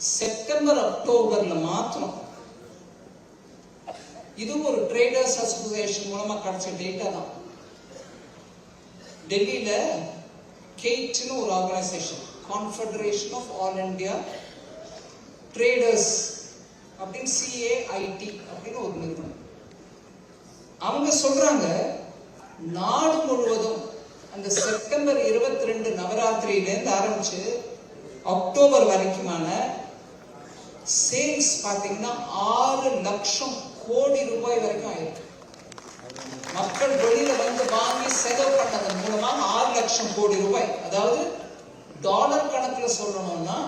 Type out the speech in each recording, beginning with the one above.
September அக்டோபர்ல மாத்திரம் இது ஒரு ட்ரேடர்ஸ் அசோசியேஷன் மூலமா கிடைச்ச டேட்டா தான். டெல்லியில கேட்னு ஒரு organisation confederation of all India traders அப்படின்னு சிஏஐடி அப்படின்னு ஒரு நிறுவனம். அவங்க சொல்றாங்க நாடு முழுவதும் அந்த செப்டம்பர் இருபத்தி ரெண்டு நவராத்திரியிலேருந்து ஆரம்பிச்சு அக்டோபர் வரைக்குமான சேல்ஸ் பார்த்தீங்கன்னா ஆறு லட்சம் கோடி ரூபாய் வரைக்கும் ஆயிருக்கு. மக்கள் வெளியில வந்து வாங்கி செலவு பண்ணதன் மூலமாக ஆறு லட்சம் கோடி ரூபாய். அதாவது டாலர் கணக்கில் சொல்லணும்னா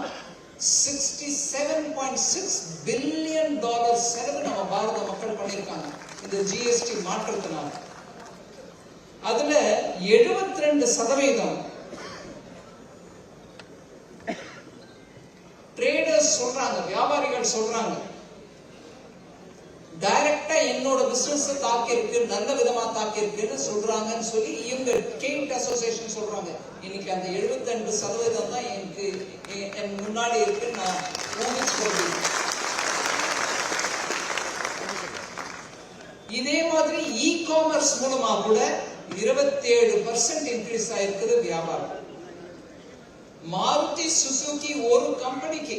sixty seven point six billion dollar செலவு நம்ம பாரத மக்கள் பண்ணியிருக்காங்க. இந்த ஜிஎஸ்டி மாற்றத்தினால. அதுல 72% ரெண்டு சதவீதம் சொல்றாங்க வியாபாரிகள் சொல்றாங்க. டைரக்டா என்னோட பிசினஸ் தாக்கி இருக்கு நல்ல விதமா தாக்கி இருக்குன்னு சொல்றாங்கன்னு சொல்லி இவங்க கெயின்ட் அசோசியேஷன் சொல்றாங்க. இன்னைக்கு அந்த 72% சதவீதம் தான் எனக்கு என் முன்னாடி இருக்கு நான் ஊகிச்சு இதே மாதிரி இ காமர்ஸ் மூலமா கூட 27% பர்சன்ட் இன்க்ரீஸ் ஆயிருக்குது வியாபாரம். மாருதி சுசுகி ஒரு கம்பெனிக்கு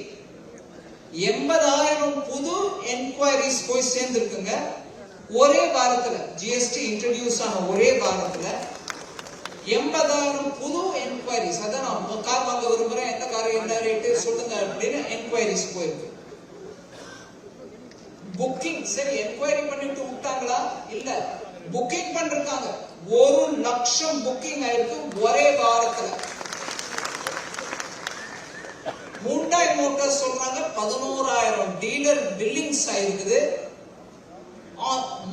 எண்பதாயிரம் புது என்கொயரிஸ் போய் சேர்ந்துருக்குங்க. ஒரே வாரத்துல ஜிஎஸ்டி இன்ட்ரடியூஸ் ஆன ஒரே வாரத்துல எண்பதாயிரம் புது என்கொயரிஸ் அதான் நான் கார் வாங்க விரும்புறேன் எந்த கார் என்ன ரேட்டு சொல்லுங்க அப்படின்னு என்கொயரிஸ் போயிருக்கு. புக்கிங் சரி என்கொயரி பண்ணிட்டு விட்டாங்களா? இல்ல. புக்கிங் பண்றாங்க ஒரு லட்சம் புக்கிங் ஆயிருக்கு ஒரே வாரத்துல. மூண்டாய் மோட்டார்ஸ் சொல்றாங்க பதினோராயிரம் டீலர் பில்லிங்ஸ் ஆயிருக்குது.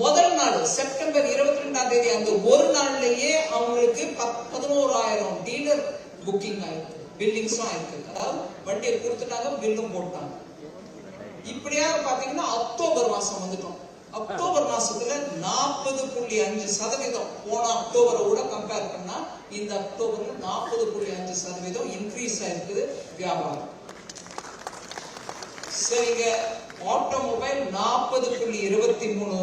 முதல் நாள் செப்டம்பர் இருபத்தி ரெண்டாம் தேதி அந்த ஒரு நாள்லயே அவங்களுக்கு பதினோராயிரம் டீலர் புக்கிங் ஆயிருக்கு. பில்லிங்ஸும் ஆயிருக்கு. அதாவது வண்டியை கொடுத்துட்டாங்க பில்லும் போட்டாங்க. இப்படியாக பாத்தீங்கன்னா அக்டோபர் மாசம் வந்துட்டோம். அக்டோபர் மாசத்துல நாற்பது புள்ளி அஞ்சு சதவீதம் போன அக்டோபரை கூட கம்பேர் பண்ணா இந்த அக்டோபர்ல நாற்பது புள்ளி அஞ்சு சதவீதம் இன்க்ரீஸ் ஆயிருக்குது வியாபாரம். சரிங்க ஆட்டோமொபைல் நாற்பது புள்ளி இருபத்தி மூணு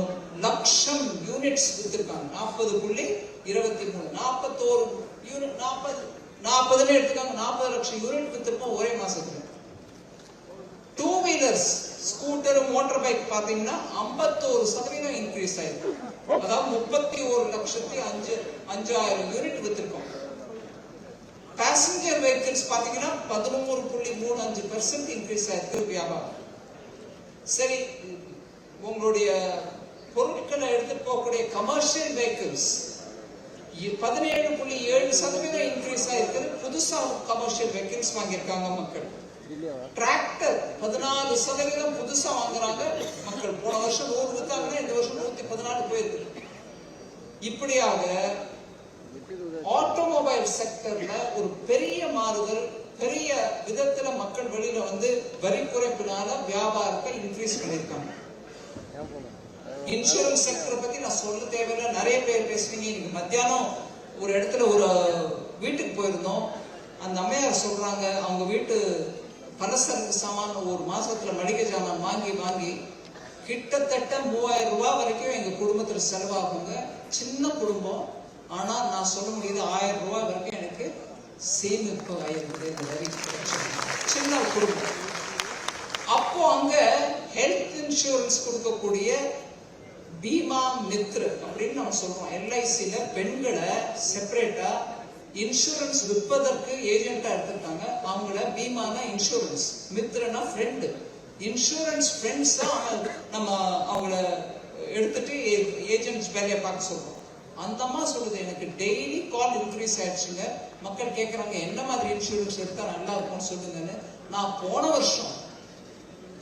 லட்சம் யூனிட்ஸ் வித்திருக்காங்க. நாற்பது புள்ளி இருபத்தி மூணு நாற்பத்தோரு யூனிட் நாற்பது நாற்பதுன்னு எடுத்துக்காங்க. நாற்பது லட்சம் யூனிட் வித்திருக்கோம் ஒரே மாசத்துல. Two wheelers scooter motor bike பாத்தீங்கன்னா ஐம்பத்தோரு சதவீதம் இன்க்ரீஸ் ஆயிருக்கு. அதாவது முப்பத்தி ஒரு லட்சத்தி அஞ்சு அஞ்சாயிரம் யூனிட் வித்திருக்கோம். பேசஞ்சர் வெஹிக்கிள்ஸ் பார்த்தீங்கன்னா பதினோரு புள்ளி மூணு அஞ்சு பெர்சன்ட் இன்க்ரீஸ் ஆயிருக்கு வியாபாரம். சரி உங்களுடைய பொருட்களை எடுத்துட்டு போகக்கூடிய கமர்ஷியல் வெஹிக்கிள்ஸ் பதினேழு புள்ளி ஏழு சதவீதம் இன்க்ரீஸ் ஆயிருக்குது புதுசா கமர்ஷியல் வெஹிக்கிள்ஸ் வாங்கியிருக்காங்க மக்கள். டிராக்டர் பதினாலு சதவீதம் புதுசா வாங்குறாங்க மக்கள். போன வருஷம் நூறு வித்தாங்கன்னா இந்த வருஷம் நூத்தி பதினாலு போயிருக்கு. இப்படியாக ஆட்டோமொபைல் செக்டர்ல ஒரு பெரிய மாறுதல் பெரிய விதத்துல மக்கள் வெளியில வந்து வரி குறைப்பினால வியாபாரத்தை இன்க்ரீஸ் பண்ணிருக்காங்க இன்சூரன்ஸ் செக்டர் பத்தி நான் சொல்ல தேவையில்லை. நிறைய பேர் பேசுவீங்க இன்னைக்கு மத்தியானம் ஒரு இடத்துல ஒரு வீட்டுக்கு போயிருந்தோம். அந்த அம்மையார் சொல்றாங்க அவங்க வீட்டு பலசரக்கு சாமான ஒரு மாசத்துல மளிகை சாமான் வாங்கி வாங்கி கிட்டத்தட்ட மூவாயிரம் ரூபாய் வரைக்கும் எங்க குடும்பத்துல செலவாகுங்க. சின்ன குடும்பம் ஆனால் நான் சொல்ல முடியுது ஆயிரம் ரூபாய் வரைக்கும் எனக்கு சேமிப்பு ஆயிருக்குது இந்த வரி சின்ன குடும்பம். அப்போ அங்க ஹெல்த் இன்சூரன்ஸ் கொடுக்கக்கூடிய பீமா மித்ரு அப்படின்னு நம்ம சொல்றோம். எல்ஐசியில பெண்களை செப்பரேட்டா இன்சூரன்ஸ் விற்பதற்கு ஏஜென்ட்டா எடுத்திருக்காங்க. அவங்கள பீமானா இன்சூரன்ஸ் மித்ரனா ஃப்ரெண்டு இன்சூரன்ஸ் ஃப்ரெண்ட்ஸ் தான் அவங்க- நம்ம அவங்கள எடுத்துட்டு ஏஜென்ட்ஸ் வேலையை பார்க்க சொல்றோம். அந்த அம்மா சொல்லுது எனக்கு டெய்லி கால் இன்க்ரீஸ் ஆயிடுச்சுங்க. மக்கள் கேட்குறாங்க என்ன மாதிரி இன்சூரன்ஸ் எடுத்தா நல்லா இருக்கும்னு சொல்லுங்கன்னு. நான் போன வருஷம்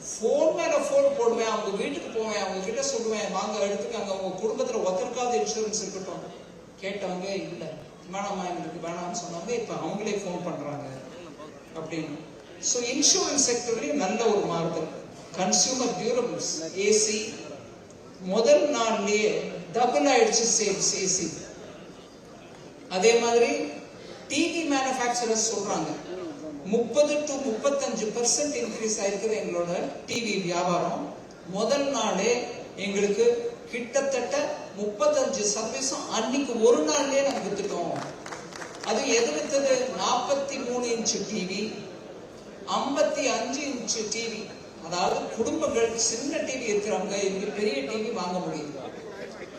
ஃபோன் மேல ஃபோன் போடுவேன் அவங்க வீட்டுக்கு போவேன் அவங்க கிட்ட சொல்லுவேன் வாங்க எடுத்துக்காங்க உங்க குடும்பத்துல ஒருத்தருக்காவது இன்சூரன்ஸ் இருக்கட்டும். கேட்டவங்க இல்லை வேணாமா எங்களுக்கு வேணாம்னு சொன்னவங்க இப்ப அவங்களே ஃபோன் பண்றாங்க. அப்படின்னு. ஸோ இன்சூரன்ஸ் செக்டர்லயும் நல்ல ஒரு மாறுதல் கன்சியூமர் டியூரபிள்ஸ் ஏசி முதல் நாள்லயே டபுள் ஆயிடுச்சு சேல்ஸ் ஏசி அதே மாதிரி டிவி மேனுஃபேக்சரர்ஸ் சொல்றாங்க முப்பது டு முப்பத்தஞ்சு பர்சன்ட் இன்க்ரீஸ் ஆயிருக்குது எங்களோட டிவி வியாபாரம். முதல் நாளே எங்களுக்கு கிட்டத்தட்ட முப்பத்தஞ்சு சர்வீஸும் அன்னைக்கு ஒரு நாள்லயே நாங்க வித்துட்டோம். அது எது வித்தது? நாற்பத்தி மூணு இன்ச்சு டிவி ஐம்பத்தி அஞ்சு இன்ச்சு டிவி அதாவது குடும்பங்கள் சின்ன டிவி இருக்கிறவங்க இங்க பெரிய வாங்க முடியுது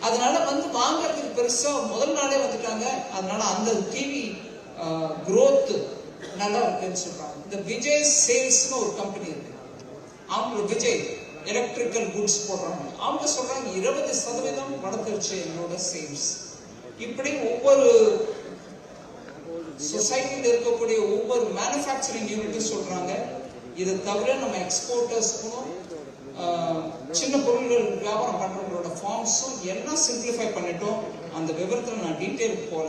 அதனால வந்து வாங்குறதுக்கு பெருசா முதல் நாளே வந்துட்டாங்க. அதனால அந்த டிவி குரோத் நல்லா இருக்குன்னு சொல்றாங்க. இந்த விஜய் சேல்ஸ்னு ஒரு கம்பெனி இருக்கு. அவங்க விஜய் எலக்ட்ரிக்கல் குட்ஸ் போடுறாங்க. அவங்க சொல்றாங்க இருபது சதவீதம் வளர்த்துருச்சு என்னோட சேல்ஸ். இப்படி ஒவ்வொரு சொசைட்டியில் இருக்கக்கூடிய ஒவ்வொரு மேனுஃபேக்சரிங் யூனிட்டும் சொல்றாங்க. இதை தவிர நம்ம எக்ஸ்போர்ட்டர்ஸ்க்கும் சின்ன பொருள்கள் வியாபாரம் பண்றவங்களோட ஃபார்ம்ஸும் எல்லாம் சிம்பிளிஃபை பண்ணிட்டோம் அந்த விவரத்தில் நான் டீட்டெயில் போல